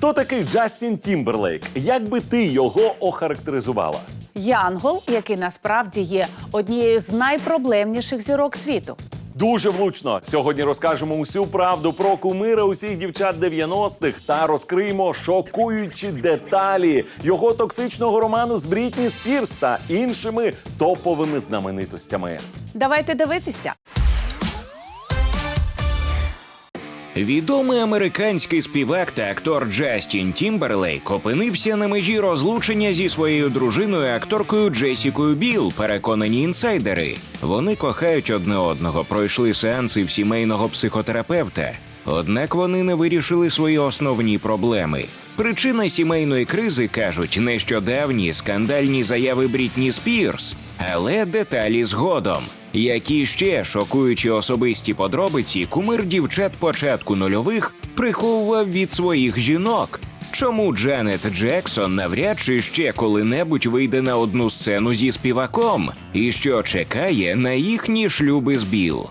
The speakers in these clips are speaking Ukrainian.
Хто такий Джастін Тімберлейк? Як би ти його охарактеризувала? Янгол, який насправді є однією з найпроблемніших зірок світу. Дуже влучно. Сьогодні розкажемо усю правду про кумира усіх дівчат 90-х та розкриємо шокуючі деталі його токсичного роману з Брітні Спірс та іншими топовими знаменитостями. Давайте дивитися. Відомий американський співак та актор Джастін Тімберлейк опинився на межі розлучення зі своєю дружиною акторкою Джесікою Біл. Переконані інсайдери. Вони кохають одне одного, пройшли сеанси в сімейного психотерапевта. Однак вони не вирішили свої основні проблеми. Причина сімейної кризи кажуть нещодавні скандальні заяви Брітні Спірс, але деталі згодом. Які ще шокуючі особисті подробиці кумир дівчат початку нульових приховував від своїх жінок? Чому Джанет Джексон навряд чи ще коли-небудь вийде на одну сцену зі співаком? І що чекає на їхні шлюби з Біл?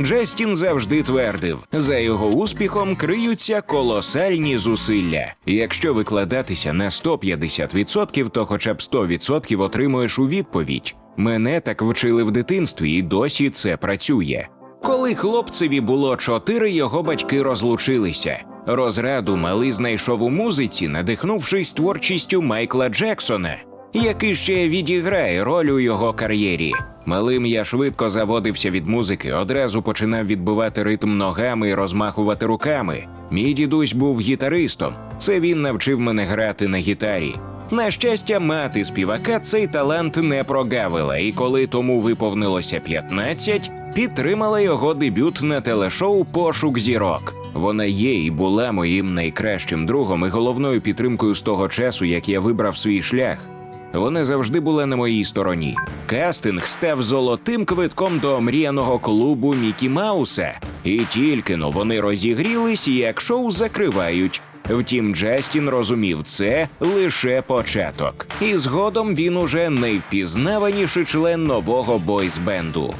Джестін завжди твердив, за його успіхом криються колосальні зусилля. Якщо викладатися на 150%, то хоча б 100% отримуєш у відповідь. Мене так вчили в дитинстві, і досі це працює. Коли хлопцеві було чотири, його батьки розлучилися. Розраду малий знайшов у музиці, надихнувшись творчістю Майкла Джексона, який ще відіграє роль у його кар'єрі. Малим я швидко заводився від музики, одразу починав відбивати ритм ногами і розмахувати руками. Мій дідусь був гітаристом. Це він навчив мене грати на гітарі. На щастя, мати співака цей талант не прогавила, і коли тому виповнилося 15, підтримала його дебют на телешоу Пошук зірок. Вона є і була моїм найкращим другом і головною підтримкою з того часу, як я вибрав свій шлях. Вона завжди була на моїй стороні. Кастинг став золотим квитком до омріяного клубу Мікі Мауса, і тільки но вони розігрілись, як шоу закривають. Втім, Джастін розумів це лише початок, і згодом він уже найвпізнаваніший член нового бойсбенду.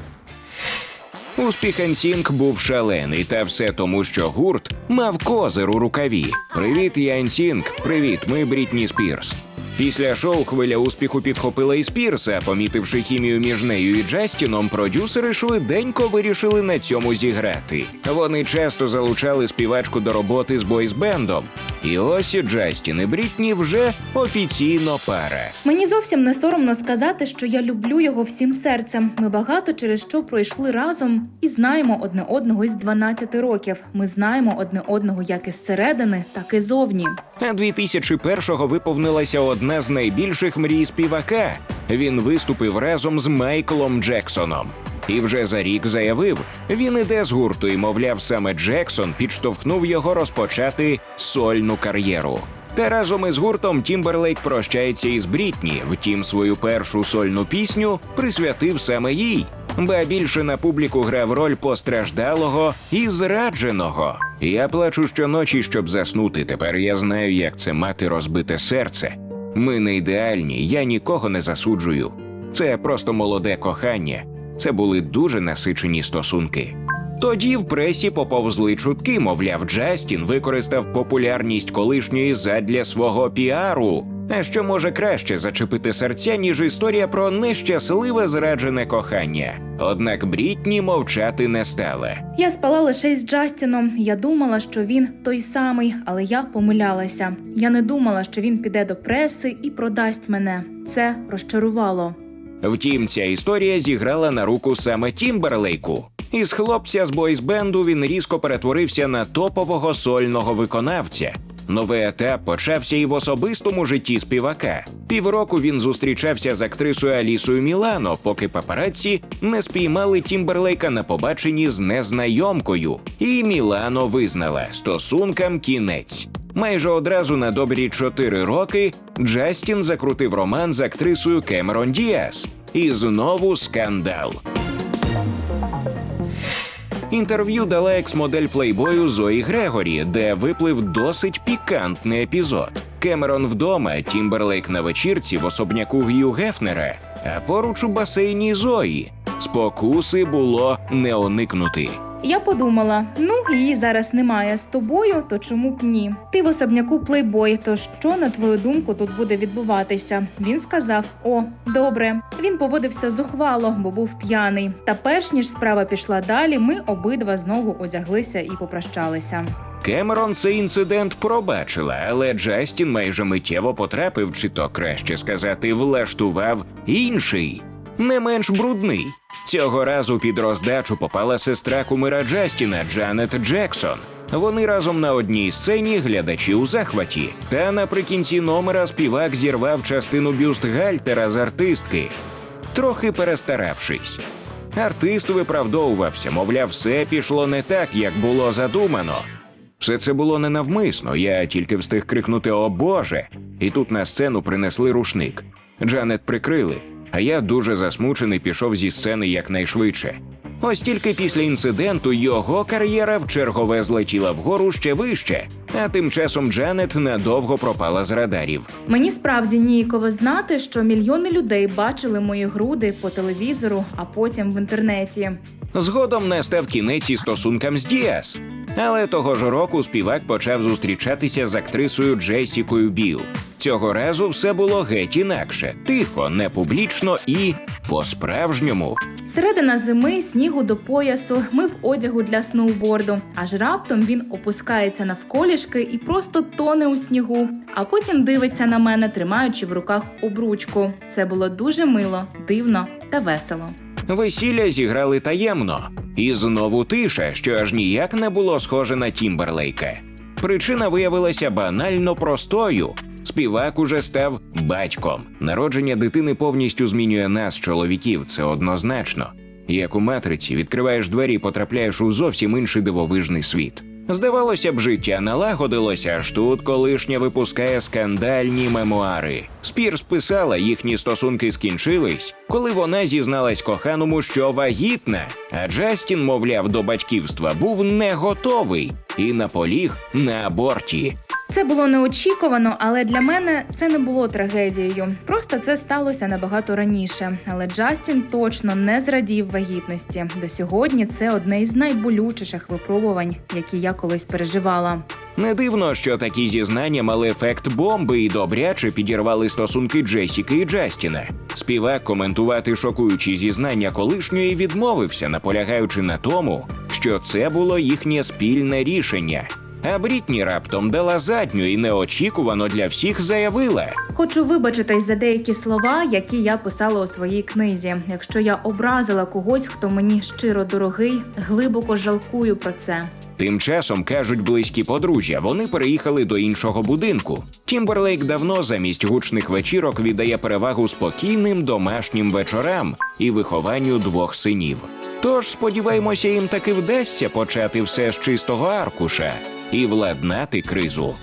Успіх NSYNC був шалений, та все тому, що гурт мав козир у рукаві. Привіт, я NSYNC, Привіт, ми Брітні Спірс. Після шоу хвиля успіху підхопила і Спірса. Помітивши хімію між нею і Джастіном, продюсери швиденько вирішили на цьому зіграти. Вони часто залучали співачку до роботи з бойсбендом. І ось і Джастін і Брітні вже офіційно пара. Мені зовсім не соромно сказати, що я люблю його всім серцем. Ми багато через що пройшли разом і знаємо одне одного із 12 років. Ми знаємо одне одного як із середини, так і зовні. А 2001-го виповнилася одна з найбільших мрій співака. Він виступив разом з Майклом Джексоном. І вже за рік заявив, він іде з гурту і, мовляв, саме Джексон підштовхнув його розпочати сольну кар'єру. Та разом із гуртом Тімберлейк прощається із Брітні. Втім, свою першу сольну пісню присвятив саме їй. Ба більше на публіку грав роль постраждалого і зрадженого. Я плачу щоночі, щоб заснути. Тепер я знаю, як це мати розбите серце. Ми не ідеальні, я нікого не засуджую. Це просто молоде кохання. Це були дуже насичені стосунки. Тоді в пресі поповзли чутки, мовляв, Джастін використав популярність колишньої задля свого піару. А що може краще зачепити серця, ніж історія про нещасливе зраджене кохання? Однак Брітні мовчати не стала. Я спала лише із Джастіном. Я думала, що він той самий, але я помилялася. Я не думала, що він піде до преси і продасть мене. Це розчарувало. Втім, ця історія зіграла на руку саме Тімберлейку. Із хлопця з бойсбенду він різко перетворився на топового сольного виконавця. Новий етап почався і в особистому житті співака. Півроку він зустрічався з актрисою Алісою Мілано, поки папараці не спіймали Тімберлейка на побаченні з незнайомкою. І Мілано визнала стосункам кінець. Майже одразу на добрі чотири роки Джастін закрутив роман з актрисою Кемерон Діас. І знову скандал. Інтерв'ю дала екс-модель плейбою Зої Грегорі, де виплив досить пікантний епізод. Кемерон вдома, Тімберлейк на вечірці в особняку Г'ю Гефнера, а поруч у басейні Зої. Спокуси було не уникнути. Я подумала: ну її зараз немає з тобою, то чому б ні? Ти в особняку плейбой, то що на твою думку тут буде відбуватися? Він сказав: О, добре. Він поводився зухвало, бо був п'яний. Та перш ніж справа пішла далі, ми обидва знову одяглися і попрощалися. Кемерон цей інцидент пробачила, але Джастін майже миттєво потрапив, чи то краще сказати, влаштував інший, не менш брудний. Цього разу під роздачу попала сестра кумира Джастіна Джанет Джексон. Вони разом на одній сцені глядачі у захваті. Та наприкінці номера співак зірвав частину бюстгальтера з артистки, трохи перестаравшись. Артист виправдовувався, мовляв, все пішло не так, як було задумано. Все це було ненавмисно, я тільки встиг крикнути О Боже! І тут на сцену принесли рушник. Джанет прикрили, я дуже засмучений пішов зі сцени якнайшвидше. Ось тільки після інциденту його кар'єра в чергове злетіла вгору ще вище, а тим часом Джанет надовго пропала з радарів. Мені справді ніяково знати, що мільйони людей бачили мої груди по телевізору, а потім в інтернеті. Згодом настав кінець і стосункам з Діас. Але того ж року співак почав зустрічатися з актрисою Джесікою Біл. Цього разу все було геть інакше, тихо, не публічно і по-справжньому. Середина зими, снігу до поясу, ми в одягу для сноуборду. Аж раптом він опускається навколішки і просто тоне у снігу. А потім дивиться на мене, тримаючи в руках обручку. Це було дуже мило, дивно та весело. Весілля зіграли таємно, і знову тиша, що аж ніяк не було схоже на Тімберлейка. Причина виявилася банально простою. Співак уже став батьком. Народження дитини повністю змінює нас, чоловіків, це однозначно. Як у матриці відкриваєш двері і потрапляєш у зовсім інший дивовижний світ. Здавалося б, життя налагодилося, аж тут колишня випускає скандальні мемуари. Спірс писала, їхні стосунки скінчились, коли вона зізналась коханому, що вагітна. А Джастін, мовляв, до батьківства був не готовий і наполіг на аборті. Це було неочікувано, але для мене це не було трагедією. Просто це сталося набагато раніше. Але Джастін точно не зрадів вагітності. До сьогодні це одне із найболючіших випробувань, які я колись переживала. Не дивно, що такі зізнання мали ефект бомби і добряче підірвали стосунки Джесіки і Джастіна. Співак коментувати шокуючі зізнання колишньої відмовився, наполягаючи на тому, що це було їхнє спільне рішення. А Брітні раптом дала задню і неочікувано для всіх заявила. Хочу вибачитись за деякі слова, які я писала у своїй книзі. Якщо я образила когось, хто мені щиро дорогий, глибоко жалкую про це. Тим часом кажуть близькі подружжя, вони переїхали до іншого будинку. Тімберлейк давно замість гучних вечірок віддає перевагу спокійним домашнім вечорам і вихованню двох синів. Тож сподіваємося, їм таки вдасться почати все з чистого аркуша і владнати кризу.